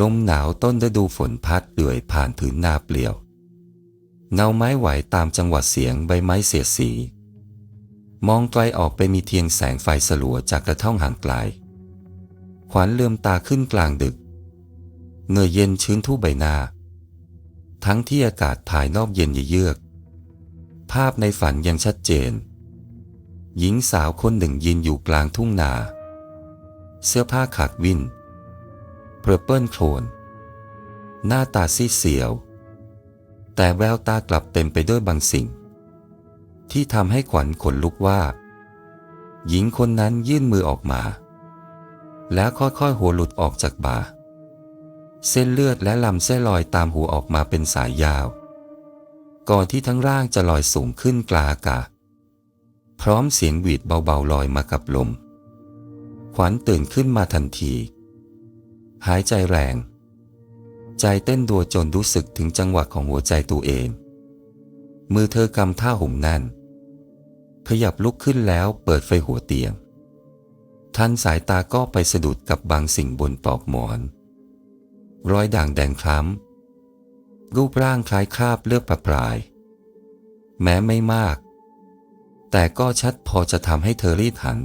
ลมหนาวต้นฤดูฝนพัดเอื่อยผ่านผืนนาเปลี่ยว เงาไม้ไหวตามจังหวะเสียงใบไม้เสียดสี มองไกลออกไปมีเทียงแสงไฟสลัวจากกระท่อมห่างไกล ขวัญเลื่อมตาขึ้นกลางดึกเหงื่อเย็นชื้นทั่ใบหน้า ทั้งที่อากาศภายนอกเย็นเยือก ภาพในฝันยังชัดเจน หญิงสาวคนหนึ่งยืนอยู่กลางทุ่งนา เสื้อผ้าขาดวิ่น เพรเปิ้ลโคลนหน้าตาซีเสียว แต่แววตากลับเต็มไปด้วยบางสิ่ง ที่ทำให้ขวัญขนลุกว่า หญิงคนนั้นยื่นมือออกมา แล้วค่อยๆหัวหลุดออกจากบ่า เส้นเลือดและลำเส้นลอยตามหัวออกมาเป็นสายยาว ก่อนที่ทั้งร่างจะลอยสูงขึ้นกลางอากาศพร้อมเสียงหวีดเบาๆลอยมากับลม ขวัญตื่นขึ้นมาทันที หายใจแรง ใจเต้นดัวจนรู้สึกถึงจังหวะของหัวใจตัวเอง มือเธอกำท่าห่มแน่น ขยับลุกขึ้นแล้วเปิดไฟหัวเตียงทันสายตาก็ไปสะดุดกับบางสิ่งบนปลอกหมอน รอยด่างแดงคล้ำ รูปร่างคล้ายคราบเลือดประปราย แม้ไม่มาก แต่ก็ชัดพอจะทำให้เธอรีบหัน